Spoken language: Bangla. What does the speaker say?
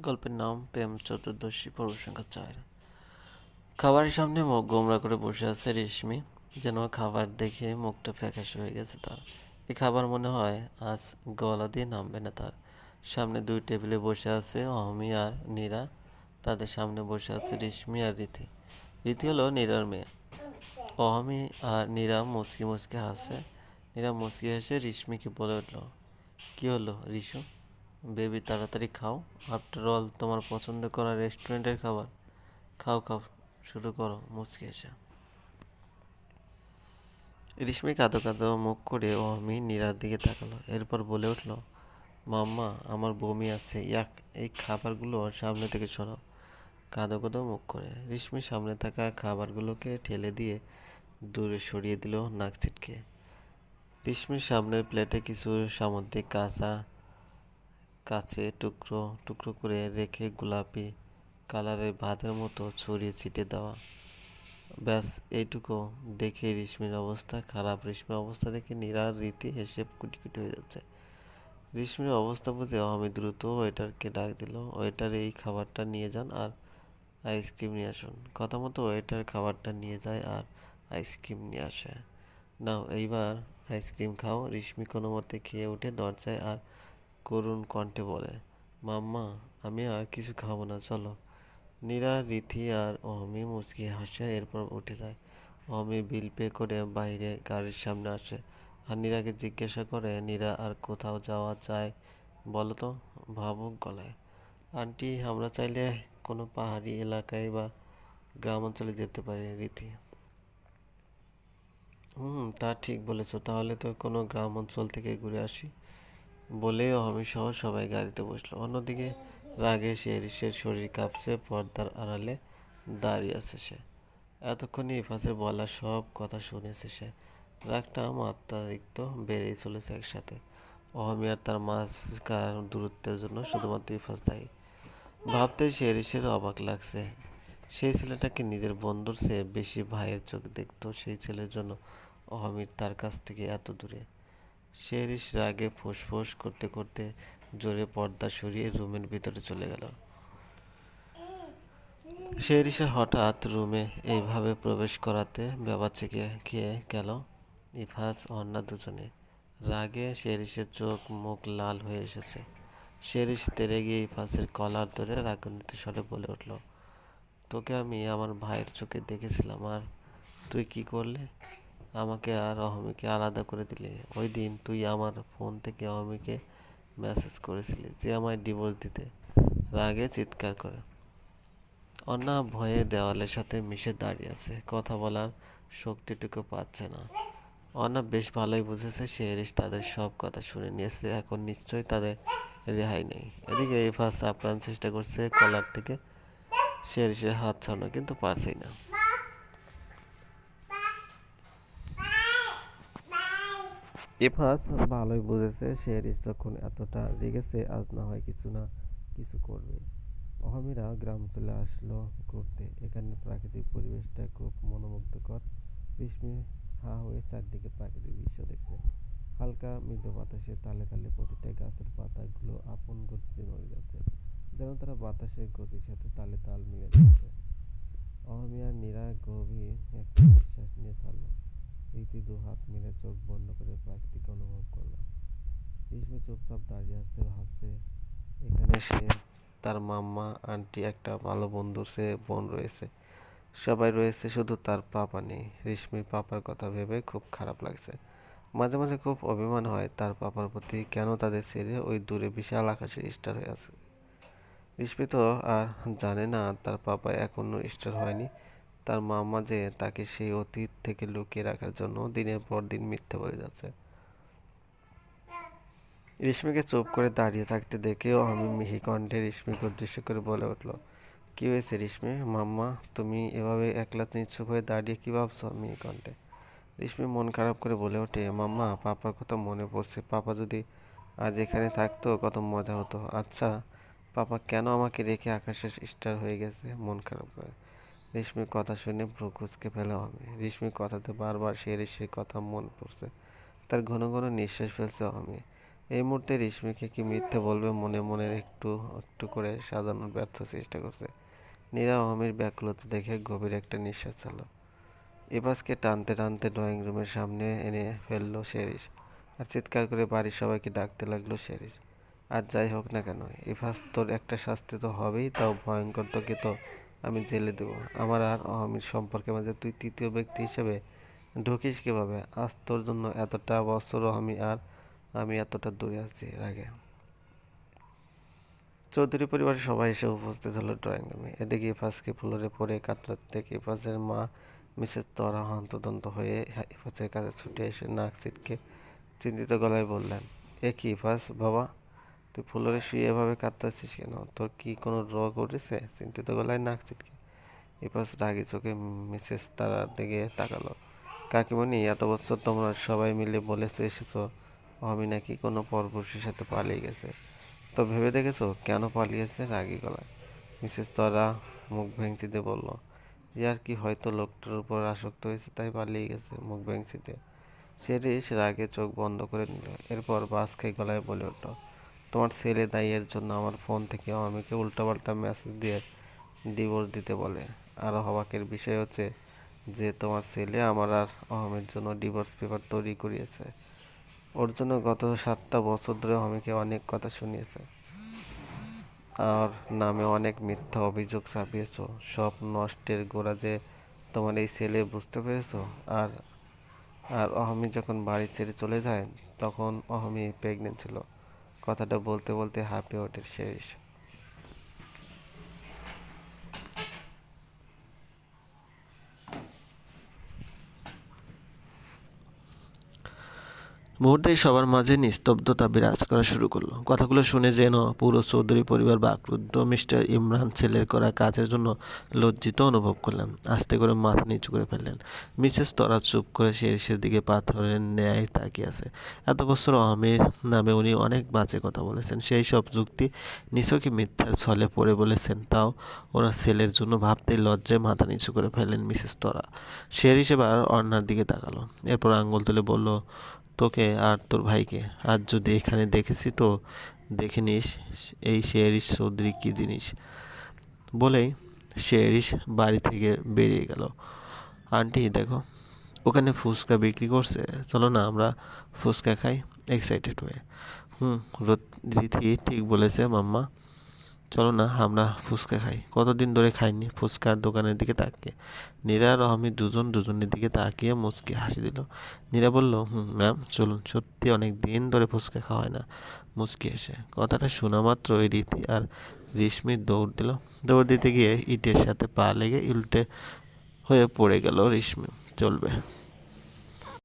গল্পের নাম প্রেম চতুর্দশী পর্ব সংখ্যা চার। খাবারের সামনে মুখ গোমরা করে বসে আছে রেশমি, যেন খাবার দেখে মুখটা ফ্যাকাশে হয়ে গেছে তার। এই খাবার মনে হয় আজ গলা দিয়ে নামবে না তার। সামনে দুই টেবিলে বসে আছে অহমি আর নীরা। তাদের সামনে বসে আছে রেশমি আর রীতি। রীতি হলো নীরার মেয়ে। অহমি আর নীরা মুচকি মুচকি হাসে নীরা মুচকি হেসে রেশমিকে বলে উঠল, কী হলো রিশু? বেবি, তাড়াতাড়ি খাও। আফটার অল তোমার পছন্দ করা রেস্টুরেন্টের খাবার। খাও খাও, শুরু করো, মুচকি এসে রেশমি কাঁদো কাঁদো মুখ করে ও আমি নীরার দিকে তাকালো। এরপর বলে উঠল, মাম্মা, আমার বমি আছে। ইয়াক, এই খাবারগুলো সামনে থেকে সরাও। কাঁদো কাঁদো মুখ করে। রেশমি সামনে থাকা খাবারগুলোকে ঠেলে দিয়ে দূরে সরিয়ে দিল নাক ছিটকে। রেশমির সামনের প্লেটে কিছু সামুদ্রিক কাঁচা কাছে টুকরো টুকরো করে রেখে গোলাপি কালারের ভাতের মতো ছড়িয়ে ছিটে দেওয়া। ব্যাস, এইটুকু দেখে রেশমির অবস্থা খারাপ। রেশমির অবস্থা দেখে নিরার রীতি হেসে কুটি কুটি হয়ে যাচ্ছে। রেশমির অবস্থা বুঝে আমি দ্রুত ওয়েটারকে ডাক দিল, ওয়েটার, এই খাবারটা নিয়ে যান আর আইসক্রিম নিয়ে আসুন। কথা মতো ওয়েটার খাবারটা নিয়ে যায় আর আইসক্রিম নিয়ে আসে। নাও, এইবার আইসক্রিম খাও। রেশমি কোনো মতে খেয়ে উঠে দরজায় আর করুণ কণ্ঠে বলে, মাম্মা, আমি আর কিছু খাব না, চলো। নীরা রীতি আর অহমি মুচকি হাসে, এরপর উঠে যায়। অমি বিল পে করে বাইরে গাড়ির সামনে আসে আর নীরাকে জিজ্ঞাসা করে, নীরা, আর কোথাও যাওয়া যায় বলো তো ভাবুক গলায়। আন্টি, আমরা চাইলে কোনো পাহাড়ি এলাকায় বা গ্রাম অঞ্চলে যেতে পারি রীতি হুম, তা ঠিক বলেছ। তাহলে তো কোনো গ্রাম অঞ্চল থেকে ঘুরে আসি। বলেই অহমি সহ সবাই গাড়িতে বসল। অন্যদিকে রাগে ঋষের শরীর কাঁপছে, পর্দার আড়ালে দাঁড়িয়ে আছে সে। এতক্ষণে ইফাসের বলা সব কথা শুনেছে সে। রাগটা মাত্রাতিরিক্ত বেড়েই চলেছে একসাথে। অহমি আর তার মাঝকার দূরত্বের জন্য শুধুমাত্র ইফাস দায়ী। ভাবতে ঋষের অবাক লাগছে। সেই ছেলেটাকে নিজের বন্ধুর চেয়ে বেশি ভাইয়ের চোখ দেখতো সেই ছেলের জন্য অহমির তার কাছ থেকে এত দূরে। শেরিস রাগে ফোঁস করতে করতে জোরে পর্দা সরিয়ে রুমের ভিতরে চলে গেল। শেরিসের হঠাৎ রুমে এইভাবে প্রবেশ করাতে ব্যাপারছে খেয়ে গেল ইফাস অন্না দুজনে। রাগে শেরিসের চোখ মুখ লাল হয়ে এসেছে। শেরিস তেরে গিয়ে ইফাসের কলার ধরে রাগান্বিত স্বরে বলে উঠল, তোকে আমি আমার ভাইয়ের চোখে দেখেছিলাম, আর তুই কি করলে? আমাকে আর অহমিকে আলাদা করে দিলে। ওই দিন তুই আমার ফোন থেকে অহমিকে মেসেজ করেছিলি যে আমায় ডিভোর্স দিতে। রাগে চিৎকার করে। অন্না ভয়ে দেওয়ালের সাথে মিশে দাঁড়িয়ে আছে। কথা বলার শক্তিটুকু পাচ্ছে না। অন্না বেশ ভালোই বুঝেছে সে এরিস তাদের সব কথা শুনে নিয়েছে। এখন নিশ্চয়ই তাদের রেহাই নেই। এদিকে ইফাস আপ্রাণ চেষ্টা করছে কলার থেকে। সে এরিসের হাত ছাড়ানো কিন্তু পারছেই না। ইফাস ভালোই বুঝেছে সে যখন এতটা রেগেছে, আজ না হয় কিছু না কিছু করবে। অহমিরা গ্রাম চলে আসলো ঘুরতে। এখানে প্রাকৃতিক পরিবেশটা খুব মনোমুগ্ধকর। রেশমি হা হয়ে চারদিকে প্রাকৃতিক দৃশ্য দেখছে হালকা মৃদু বাতাসে তালে তালে প্রতিটা গাছের পাতাগুলো আপন গতিতে নড়ে যাচ্ছে, যেন তারা বাতাসের গতির সাথে তালে তাল মিলে যাচ্ছে। অহমিয়ার নীরা গভীর একটা নিঃশ্বাস নিয়ে ছাড়ল রীতি দু হাত মিলে চোখ বন্ধ করে প্রাকৃতিক অনুভব করল। রেশমি চুপচাপ দাঁড়িয়ে আছে ভাবছে এখানে সে, তার মাম্মা, আন্টি, একটা ভালো বন্ধু সে বোন রয়েছে। সবাই রয়েছে শুধু তার পাপা নেই। রেশমির পাপার কথা ভেবে খুব খারাপ লাগছে। মাঝে মাঝে খুব অভিমান হয় তার পাপার প্রতি কেন তাদের ছেড়ে ওই দূরে বিশাল আকাশে স্টার হয়ে আছে। রেশমি তো আর জানে না তার পাপা এখনও স্টার হয়নি। তার মামা যে তাকে সেই অতীত থেকে লুকিয়ে রাখার জন্য দিনের পর দিন মিথ্যে বলে যাচ্ছে। রেশমিকে চুপ করে দাঁড়িয়ে থাকতে দেখেও আমি মিহি কণ্ঠে রেশমিকে উদ্দেশ্য করে বলে উঠল, কি হয়েছে রেশমি? মাম্মা, তুমি এভাবে একলা নিচ্ছুক হয়ে দাঁড়িয়ে কী ভাবছ মিহি কণ্ঠে? রেশমি মন খারাপ করে বলে ওঠে, মাম্মা, পাপার কথা মনে পড়ছে। পাপা যদি আজ এখানে থাকতো, কত মজা হতো। আচ্ছা পাপা কেন আমাকে রেখে আকাশের স্টার হয়ে গেছে? মন খারাপ করে। রেশমির কথা শুনে ভ্রু কুচকে ফেলে আমি রেশমির কথাতে বারবার সে রেশমির কথা মন পড়ছে। তার ঘন ঘন নিঃশ্বাস ফেলছে আমি এই মুহূর্তে রেশমিকে কি মিথ্যে বলবে মনে মনে একটু একটু করে সাজানোর ব্যর্থ চেষ্টা করছে। নীরা অহমির ব্যাকুলতা দেখে গভীর একটা নিঃশ্বাস ছাড়ল। এবাসকে টানতে টানতে ড্রয়িং রুমের সামনে এনে ফেলল শেরিস আর চিৎকার করে বাড়ির সবাইকে ডাকতে লাগল শেরিস আর যাই হোক না কেন ইফাস তোর একটা শাস্তি তো হবেই, তাও ভয়ঙ্কর তোকে তো আমি জেলে দেবো। আমার আর অহমির সম্পর্কের মাঝে তুই তৃতীয় ব্যক্তি হিসেবে ঢুকিস কীভাবে? আজ তোর জন্য এতটা বছর অহমি আর আমি এতটা দূরে আসছি এর আগে চৌধুরী পরিবারের সবাই এসে উপস্থিত হলো ড্রয়িং রুমে এদিকে ইফাসকে ফ্লোরে পড়ে থেকে ইফাসের মা, মিসেস তরা হন্তদন্ত হয়ে ইফাসের কাছে ছুটে এসে নাক সিটকে চিন্তিত গলায় বললেন, এ কি ইফাস? বাবা তুই ফ্লোরে শুয়ে এভাবে কাঁদতেছিস কেন? তোর কি কোনো রোগ উঠেছে? চিন্তিত গলায় নাক ছিটকে। ইফাস রাগি চোখে মিসেস তারার দিকে তাকালো। কাকিমণি, এত বছর তোমরা সবাই মিলে বলেছ এসেছ, আমি নাকি কোনো পরপুরুষের সাথে পালিয়ে গেছে। তো ভেবে দেখেছ? কেন পালিয়েছে রাগি গলায়? মিসেস তরা মুখ ভেঙচিতে বলল ইয়ার কি হয়তো লোকটার উপর আসক্ত হয়েছে, তাই পালিয়ে গেছে মুখ ভেঙচিতে। সে রেশ রাগে চোখ বন্ধ করে নিল, এরপর বাস খেয়ে গলায় বলে উঠল তোমার ছেলে দাইয়ের জন্য আমার ফোন থেকে আমাকে উল্টাপাল্টা মেসেজ দিয়ে ডিভোর্স দিতে বলে। আরও অবাকের বিষয় হচ্ছে যে তোমার ছেলে আমার আর অহমের জন্য ডিভোর্স পেপার তৈরি করিয়েছে। ওর জন্য গত সাতটা বছর ধরে অহমিকে অনেক কথা শুনিয়েছে। আর নামে অনেক মিথ্যা অভিযোগ চাপিয়েছো সব নষ্টের গোড়া যে তোমার এই ছেলে বুঝতে পেরেছ? আর আর অহমি যখন বাড়ি ছেড়ে চলে যায়, তখন অহমি প্রেগনেন্ট ছিল। কথাটা বলতে বলতে হাঁপিয়ে ওঠে শেষ। মুহূর্তেই সবার মাঝে নিস্তব্ধতা বিরাজ করা শুরু করল। কথাগুলো শুনে যেন পুরো চৌধুরী পরিবার বা ক্রুদ্ধ মিস্টার ইমরান ছেলের করা কাজের জন্য লজ্জিত অনুভব করলেন, আস্তে করে মাথা নিচু করে ফেললেন। মিসেস তরা চুপ করে শেরিসের দিকে পাথরের ন্যায় তাকিয়ে আছে। এত বছর আহমের নামে উনি অনেক বাজে কথা বলেছেন, সেই সব যুক্তি নিছকই মিথ্যার ছলে পড়ে বলেছেন, তাও ওরা ছেলের জন্য ভাবতেই লজ্জায় মাথা নিচু করে ফেললেন মিসেস তরা। শেরিস এবার অন্যার দিকে তাকালো। এরপর আঙ্গুল তুলে বলল, তোকে আর তোর ভাইকে। আর যদি এখানে দেখেছি তো দেখে নিস এই শেরিস চৌধুরী কী জিনিস। বলেই শেরিস বাড়ি থেকে বেরিয়ে গেল। আন্টি, দেখো, ওখানে ফুচকা বিক্রি করছে। চলো না, আমরা ফুচকা খাই এক্সাইটেড হয়ে। হুম রীতি ঠিক বলেছে মাম্মা। চলো না, আমরা ফুচকা খাই। কতদিন ধরে খাইনি, ফুচকার দোকানের দিকে তাকিয়ে। নীরা আর দুজন দুজনের দিকে তাকিয়ে মুচকি হাসি দিল। নীরা বলল, হুম ম্যাম চলুন, সত্যি অনেক দিন ধরে ফুচকা খাওয়া হয় না। মুচকি এসে কথাটা শোনা মাত্র ওই রীতি আর রেশমির দৌড় দিল। দৌড় দিতে গিয়ে ইটের সাথে পা লেগে উল্টে হয়ে পড়ে গেল রেশমি। চলবে।